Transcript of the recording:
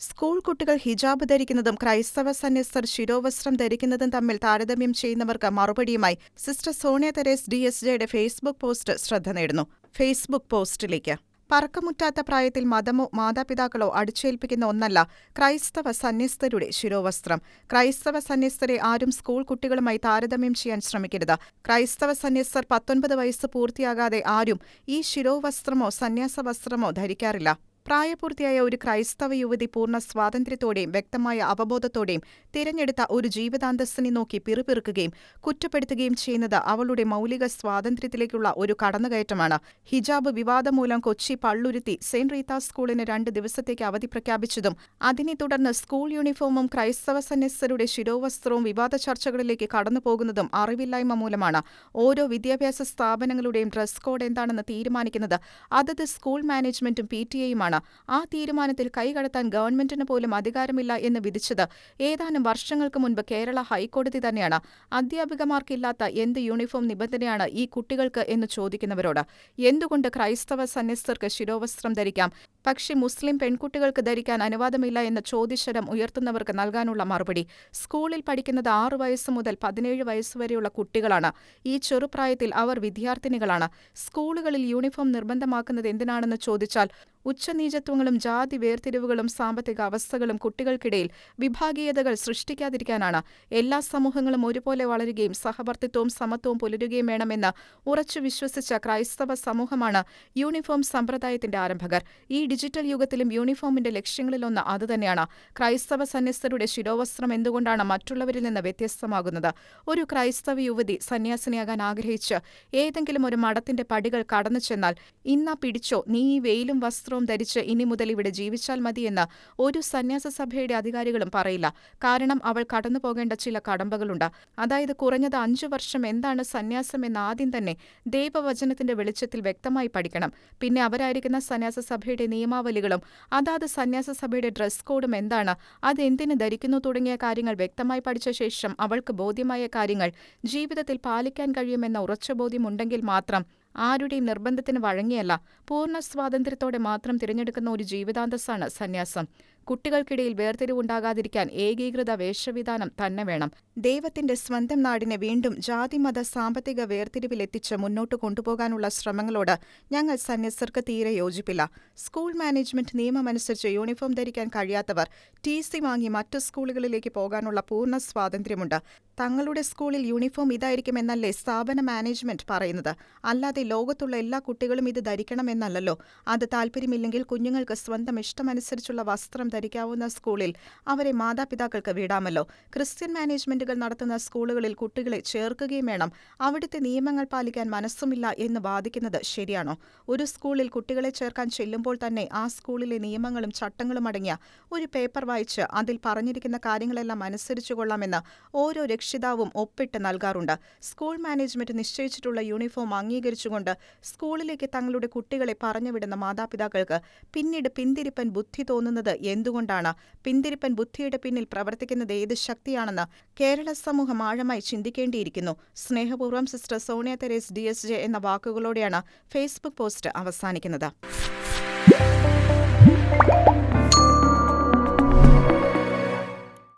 School കുട്ടികൾ ഹിജാബ് ധരിക്കുന്നതും ക്രൈസ്തവ സന്യസ്തർ ശിരോവസ്ത്രം ധരിക്കുന്നതും തമ്മിൽ താരതമ്യം ചെയ്യുന്നവർക്ക് മറുപടിയുമായി sister Sonia Theres D S ജെയുടെ ഫേസ്ബുക്ക് പോസ്റ്റ് ശ്രദ്ധ നേടുന്നു. ഫേസ്ബുക്ക് പോസ്റ്റിലേക്ക്. പറക്കമുറ്റാത്ത പ്രായത്തിൽ മതമോ മാതാപിതാക്കളോ അടിച്ചേൽപ്പിക്കുന്ന ഒന്നല്ല ക്രൈസ്തവ സന്യസ്തരുടെ ശിരോവസ്ത്രം. ക്രൈസ്തവ സന്യസ്തരെ ആരും സ്കൂൾ കുട്ടികളുമായി താരതമ്യം ചെയ്യാൻ ശ്രമിക്കരുത്. ക്രൈസ്തവ സന്യസ്തർ പത്തൊൻപത് വയസ്സ് പൂർത്തിയാകാതെ ആരും ഈ ശിരോവസ്ത്രമോ സന്യാസ വസ്ത്രമോ ധരിക്കാറില്ല. പ്രായപൂർത്തിയായ ഒരു ക്രൈസ്തവ യുവതി പൂർണ സ്വാതന്ത്ര്യത്തോടെയും വ്യക്തമായ അവബോധത്തോടെയും തിരഞ്ഞെടുത്ത ഒരു ജീവിതാന്തസ്സിനെ നോക്കി പിറുപിറുക്കുകയും കുറ്റപ്പെടുത്തുകയും ചെയ്യുന്നത് അവളുടെ മൗലിക സ്വാതന്ത്ര്യത്തിലേക്കുള്ള ഒരു കടന്നുകയറ്റമാണ്. ഹിജാബ് വിവാദം മൂലം കൊച്ചി പള്ളുരുത്തി സെന്റ് റീത്ത സ്കൂളിന് രണ്ട് ദിവസത്തേക്ക് അവധി പ്രഖ്യാപിച്ചതും അതിനെ തുടർന്ന് സ്കൂൾ യൂണിഫോമും ക്രൈസ്തവ സന്യസ്തരുടെ ശിരോവസ്ത്രവും വിവാദ ചർച്ചകളിലേക്ക് കടന്നുപോകുന്നതും അറിവില്ലായ്മ മൂലമാണ്. ഓരോ വിദ്യാഭ്യാസ സ്ഥാപനങ്ങളുടെയും ഡ്രസ് കോഡ് എന്താണെന്ന് തീരുമാനിക്കുന്നത് അതത് സ്കൂൾ മാനേജ്മെന്റും പി ടി എയുമാണ്. ആ തീരുമാനത്തിൽ കൈകടത്താൻ ഗവൺമെന്റിന് പോലും അധികാരമില്ല എന്ന് വിധിച്ചത് ഏതാനും വർഷങ്ങൾക്ക് മുൻപ് കേരള ഹൈക്കോടതി തന്നെയാണ്. അധ്യാപികമാർക്കില്ലാത്ത എന്ത് യൂണിഫോം നിബന്ധനയാണ് ഈ കുട്ടികൾക്ക് എന്ന് ചോദിക്കുന്നവരോട് എന്തുകൊണ്ട് ക്രൈസ്തവ സന്യസ്തർക്ക് ശിരോവസ്ത്രം ധരിക്കാം? പക്ഷെ മുസ്ലിം പെൺകുട്ടികൾക്ക് ധരിക്കാൻ അനുവാദമില്ല എന്ന ചോദ്യശരം ഉയർത്തുന്നവർക്ക് നൽകാനുള്ള മറുപടി. സ്കൂളിൽ പഠിക്കുന്നത് ആറു വയസ്സ് മുതൽ പതിനേഴ് വയസ്സുവരെയുള്ള കുട്ടികളാണ്. ഈ ചെറുപ്രായത്തിൽ അവർ വിദ്യാർത്ഥിനികളാണ്. സ്കൂളുകളിൽ യൂണിഫോം നിർബന്ധമാക്കുന്നത് എന്തിനാണെന്ന് ചോദിച്ചാൽ ഉച്ചനീചത്വങ്ങളും ജാതി വേർതിരിവുകളും സാമ്പത്തിക അവസ്ഥകളും കുട്ടികൾക്കിടയിൽ വിഭാഗീയതകൾ സൃഷ്ടിക്കാതിരിക്കാനാണ്. എല്ലാ സമൂഹങ്ങളും ഒരുപോലെ വളരുകയും സഹവർത്തിത്വവും സമത്വവും പുലരുകയും വേണമെന്ന് ഉറച്ചു വിശ്വസിച്ച ക്രൈസ്തവ സമൂഹമാണ് യൂണിഫോം സമ്പ്രദായത്തിന്റെ ആരംഭകർ. ഈ ഡിജിറ്റൽ യുഗത്തിലും യൂണിഫോമിന്റെ ലക്ഷ്യങ്ങളിലൊന്ന് അതുതന്നെയാണ്. ക്രൈസ്തവ സന്യസ്തരുടെ ശിരോവസ്ത്രം എന്തുകൊണ്ടാണ് മറ്റുള്ളവരിൽ നിന്ന് വ്യത്യസ്തമാകുന്നത്? ഒരു ക്രൈസ്തവ യുവതി സന്യാസിനിയാകാൻ ആഗ്രഹിച്ച് ഏതെങ്കിലും ഒരു മഠത്തിന്റെ പടികൾ കടന്നു ചെന്നാൽ ഇന്നാ പിടിച്ചോ നീ ഈ വെയിലും വസ്ത്രവും ധരിച്ച് ഇനി മുതൽ ഇവിടെ ജീവിച്ചാൽ മതിയെന്ന് ഒരു സന്യാസ സഭയുടെ അധികാരികളും പറയില്ല. കാരണം അവൾ കടന്നു പോകേണ്ട ചില കടമ്പകളുണ്ട്. അതായത് കുറഞ്ഞത് അഞ്ചു വർഷം എന്താണ് സന്യാസം എന്ന് ആദ്യം തന്നെ ദൈവവചനത്തിന്റെ വെളിച്ചത്തിൽ വ്യക്തമായി പഠിക്കണം. പിന്നെ അവരായിരിക്കുന്ന സന്യാസ സഭയുടെ നിയമാവലികളും അതാത് സന്യാസ സഭയുടെ ഡ്രസ് കോഡും എന്താണ് അതെന്തിന് ധരിക്കുന്നു തുടങ്ങിയ കാര്യങ്ങൾ വ്യക്തമായി പഠിച്ച ശേഷം അവൾക്ക് ബോധ്യമായ കാര്യങ്ങൾ ജീവിതത്തിൽ പാലിക്കാൻ കഴിയുമെന്ന ഉറച്ച ബോധ്യമുണ്ടെങ്കിൽ മാത്രം ആരുടെയും നിർബന്ധത്തിന് വഴങ്ങിയല്ല പൂർണ സ്വാതന്ത്ര്യത്തോടെ മാത്രം തിരഞ്ഞെടുക്കുന്ന ഒരു ജീവിതാന്തസ്സാണ് സന്യാസം. കുട്ടികൾക്കിടയിൽ വേർതിരിവുണ്ടാകാതിരിക്കാൻ ഏകീകൃത വേഷവിധാനം തന്നെ വേണം. ദൈവത്തിന്റെ സ്വന്തം നാടിനെ വീണ്ടും ജാതിമത സാമ്പത്തിക വേർതിരിവിലെത്തിച്ച് മുന്നോട്ട് കൊണ്ടുപോകാനുള്ള ശ്രമങ്ങളോട് ഞങ്ങൾ സന്യസ്തർക്ക് തീരെ യോജിപ്പില്ല. സ്കൂൾ മാനേജ്മെന്റ് നിയമമനുസരിച്ച് യൂണിഫോം ധരിക്കാൻ കഴിയാത്തവർ ടി സി വാങ്ങി മറ്റു സ്കൂളുകളിലേക്ക് പോകാനുള്ള പൂർണ സ്വാതന്ത്ര്യമുണ്ട്. തങ്ങളുടെ സ്കൂളിൽ യൂണിഫോം ഇതായിരിക്കുമെന്നല്ലേ സ്ഥാപന മാനേജ്മെന്റ് പറയുന്നത്? അല്ലാതെ ലോകത്തുള്ള എല്ലാ കുട്ടികളും ഇത് ധരിക്കണമെന്നല്ലോ അത് താല്പര്യമില്ലെങ്കിൽ കുഞ്ഞുങ്ങൾക്ക് സ്വന്തം ഇഷ്ടമനുസരിച്ചുള്ള വസ്ത്രം ധരിക്കാവുന്ന സ്കൂളിൽ അവരെ മാതാപിതാക്കൾക്ക് വിടാമല്ലോ. ക്രിസ്ത്യൻ മാനേജ്മെന്റുകൾ നടത്തുന്ന സ്കൂളുകളിൽ കുട്ടികളെ ചേർക്കുകയും വേണം. അവിടുത്തെ നിയമങ്ങൾ പാലിക്കാൻ മനസ്സുമില്ല എന്ന് വാദിക്കുന്നത് ശരിയാണോ? ഒരു സ്കൂളിൽ കുട്ടികളെ ചേർക്കാൻ ചെല്ലുമ്പോൾ തന്നെ ആ സ്കൂളിലെ നിയമങ്ങളും ചട്ടങ്ങളും അടങ്ങിയ ഒരു പേപ്പർ വായിച്ച് അതിൽ പറഞ്ഞിരിക്കുന്ന കാര്യങ്ങളെല്ലാം അനുസരിച്ചു കൊള്ളാമെന്ന് ഓരോ രക്ഷിതാവും ഒപ്പിട്ട് നൽകാറുണ്ട്. സ്കൂൾ മാനേജ്മെന്റ് നിശ്ചയിച്ചിട്ടുള്ള യൂണിഫോം അംഗീകരിച്ചുകൊണ്ട് സ്കൂളിലേക്ക് തങ്ങളുടെ കുട്ടികളെ പറഞ്ഞുവിടുന്ന മാതാപിതാക്കൾക്ക് പിന്നീട് പിന്തിരിപ്പൻ ബുദ്ധി തോന്നുന്നത് എന്തുകൊണ്ടാണ് പിന്തിരിപ്പൻ ബുദ്ധിയുടെ പിന്നിൽ പ്രവർത്തിക്കുന്നത് ഏത് ശക്തിയാണെന്ന് കേരള സമൂഹം ആഴമായി ചിന്തിക്കേണ്ടിയിരിക്കുന്നു. സ്നേഹപൂർവം sister Sonia Theres D S J എന്ന വാക്കുകളോടെയാണ് ഫേസ്ബുക്ക് പോസ്റ്റ് അവസാനിക്കുന്നത്.